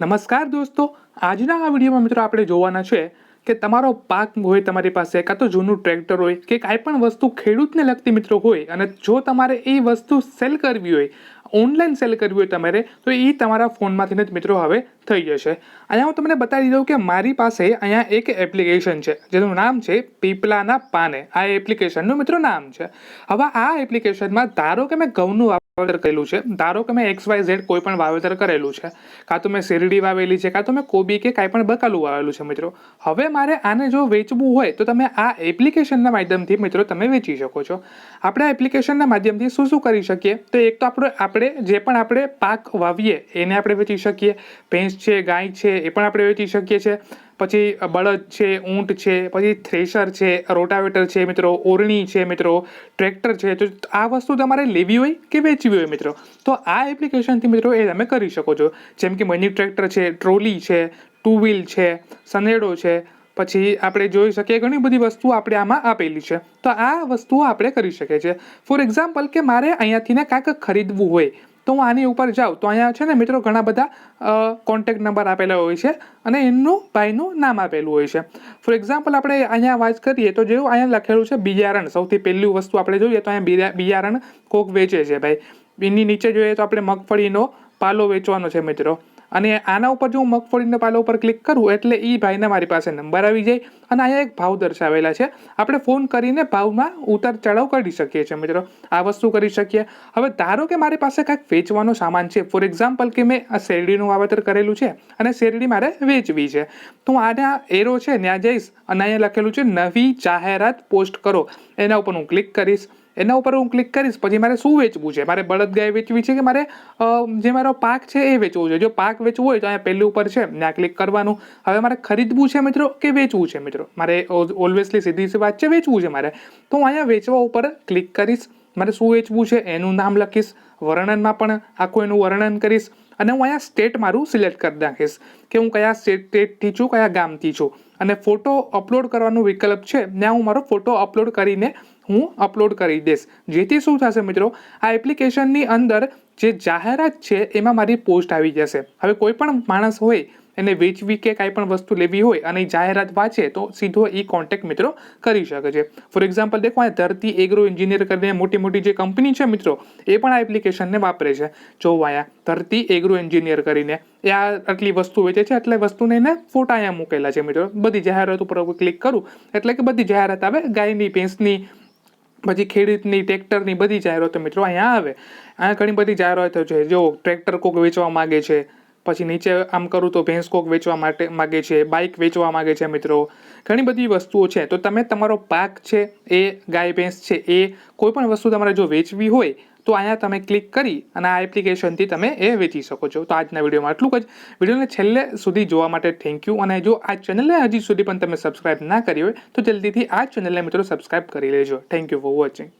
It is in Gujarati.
નમસ્કાર દોસ્તો. આજના આ વિડીયોમાં મિત્રો આપણે જોવાના છે કે તમારો પાક હોય, તમારી પાસે કાં તો જૂનું ટ્રેક્ટર હોય કે કાંઈ પણ વસ્તુ ખેડૂતને લગતી મિત્રો હોય અને જો તમારે એ વસ્તુ સેલ કરવી હોય, ઓનલાઈન સેલ કરવી હોય તમારે, તો એ તમારા ફોનમાંથી જ મિત્રો હવે થઈ જશે. અહીંયા હું તમને બતાવી દઉં કે મારી પાસે અહીંયા એક એપ્લિકેશન છે, જેનું નામ છે પીપલાના પાને. આ એપ્લિકેશનનું મિત્રો નામ છે. હવે આ એપ્લિકેશનમાં ધારો કે મેં ઘઉંનું વાવેતર કરેલું છે. ધારો કે મેં એક્સ વાય ઝેડ કોઈ પણ વાવેતર કરેલું છે, કાં તો મેં શેરડી વાવેલી છે, કાં તો મેં કોબી કે કાંઈ પણ બકાલું વાવેલું છે, મિત્રો. હવે મારે આને જો વેચવું હોય, તો તમે આ એપ્લિકેશનના માધ્યમથી, મિત્રો, તમે વેચી શકો છો. આપણે આ એપ્લિકેશનના માધ્યમથી શું શું કરી શકીએ? તો એક તો આપણે આપણે જે પણ આપણે પાક વાવીએ, એને આપણે વેચી શકીએ. ભેંસ છે, ગાય છે, એ પણ આપણે વેચી શકીએ છીએ. પછી બળદ છે, ઊંટ છે, પછી થ્રેશર છે, રોટાવેટર છે મિત્રો, ઓરણી છે મિત્રો, ટ્રેક્ટર છે. તો આ વસ્તુ તમારે લેવી હોય કે વેચવી હોય મિત્રો? તો આ એપ્લિકેશનથી મિત્રો એ તમે કરી શકો છો. જેમ કે મની ટ્રેક્ટર છે, ટ્રોલી છે ટુ વ્હીલ છે, સનેડો છે. પછી આપણે જોઈ શકીએ ઘણી બધી વસ્તુઓ આપણે આમાં આપેલી છે. તો આ વસ્તુઓ આપણે કરી શકીએ છીએ. ફોર એક્ઝામ્પલ કે મારે અહીંયાથી ને કાંઈક ખરીદવું હોય તો હું આની ઉપર જાઉં. તો અહીંયા છે ને મિત્રો ઘણા બધા કોન્ટેક્ટ નંબર આપેલા હોય છે અને એમનું ભાઈનું નામ આપેલું હોય છે. ફોર એક્ઝામ્પલ આપણે અહીંયા વાત કરીએ તો જેવું અહીંયા લખેલું છે બિયારણ, સૌથી પહેલી વસ્તુ આપણે જોઈએ તો અહીંયા બિયા- બિયારણ કોક વેચે છે ભાઈ. એની નીચે જોઈએ તો આપણે મગફળીનો પાલો વેચવાનો છે મિત્રો. અને આના ઉપર જો હું મગફળીના પાલા ઉપર ક્લિક કરું, એટલે એ ભાઈને મારી પાસે નંબર આવી જાય. અને અહીંયા એક ભાવ દર્શાવેલા છે. આપણે ફોન કરીને ભાવમાં ઉતાર ચઢાવ કરી શકીએ છીએ મિત્રો. આ વસ્તુ કરી શકીએ. હવે ધારો કે મારી પાસે કાંઈક વેચવાનો સામાન છે. ફોર એક્ઝામ્પલ કે મેં આ શેરડીનું વાવેતર કરેલું છે અને શેરડી મારે વેચવી છે. તો હું આના એરો છે ત્યાં જઈશ અને અહીંયા લખેલું છે નવી જાહેરાત પોસ્ટ કરો. એના ઉપર હું ક્લિક કરીશ. એના ઉપર હું ક્લિક કરીશ, પછી મારે શું વેચવું છે? મારે બળદ ગાય વેચવી છે કે મારે જે મારો પાક છે એ વેચવો છે? જો પાક વેચવું હોય તો અહીંયા પહેલું ઉપર છે, ને આ ક્લિક કરવાનું. હવે મારે ખરીદવું છે મિત્રો કે વેચવું છે મિત્રો? મારે ઓલવેસલી સીધી વાત છે, વેચવું છે મારે. તો હું અહીંયા વેચવા ઉપર ક્લિક કરીશ. મારે શું વેચવું છે એનું નામ લખીશ, વર્ણનમાં પણ આખું એનું વર્ણન કરીશ અને હું અહીંયા સ્ટેટ મારું સિલેક્ટ કરી નાખીશ કે હું કયા સ્ટેટથી છું, કયા ગામથી છું. અને ફોટો અપલોડ કરવાનો વિકલ્પ છે, ત્યાં હું મારો ફોટો અપલોડ કરીને હું અપલોડ કરી દઈશ. જેથી શું થશે મિત્રો, આ એપ્લિકેશનની અંદર જે જાહેરાત છે એમાં મારી પોસ્ટ આવી જશે. હવે કોઈ પણ માણસ હોય એને વેચવી કે કાંઈ પણ વસ્તુ લેવી હોય અને જાહેરાત વાંચે તો સીધો એ કોન્ટેક્ટ મિત્રો કરી શકે છે. ફોર એક્ઝામ્પલ દેખો, આ ધરતી એગ્રો એન્જિનિયર કરીને મોટી મોટી જે કંપની છે મિત્રો, એ પણ આ એપ્લિકેશનને વાપરે છે. જો અહીંયા ધરતી એગ્રો એન્જિનિયર કરીને એ આ આટલી વસ્તુ વેચે છે, એટલે વસ્તુને એને ફોટા અહીંયા મૂકેલા છે મિત્રો. બધી જાહેરાત ઉપર ક્લિક કરું, એટલે કે બધી જાહેરાત આવે, ગાયની, ભેંસની, પછી ખેડૂતની, ટ્રેક્ટરની બધી જાહેરાતો મિત્રો અહીંયા આવે. અહીંયા ઘણી બધી જાહેરાતો છે. જો ટ્રેક્ટર કોક વેચવા માંગે છે પછી નીચે આમ કરું તો ભેંસ કોક વેચવા માટે માગે છે બાઇક વેચવા માગે છે મિત્રો. ઘણી બધી વસ્તુઓ છે. તો તમે તમારો પાક છે, એ ગાય, ભેંસ છે, એ કોઈ પણ વસ્તુ તમારે જો વેચવી હોય, તો અહીંયા તમે ક્લિક કરી અને આ એપ્લિકેશનથી તમે એ વેચી શકો છો. તો આજના વિડીયોમાં આટલું જ. વિડીયોને છેલ્લે સુધી જોવા માટે થેન્ક યુ અને જો આ ચેનલને હજી સુધી પણ તમે સબસ્ક્રાઇબ ના કરી હોય, તો જલ્દીથી આ ચેનલને મિત્રો સબસ્ક્રાઇબ કરી લેજો. Thank you for watching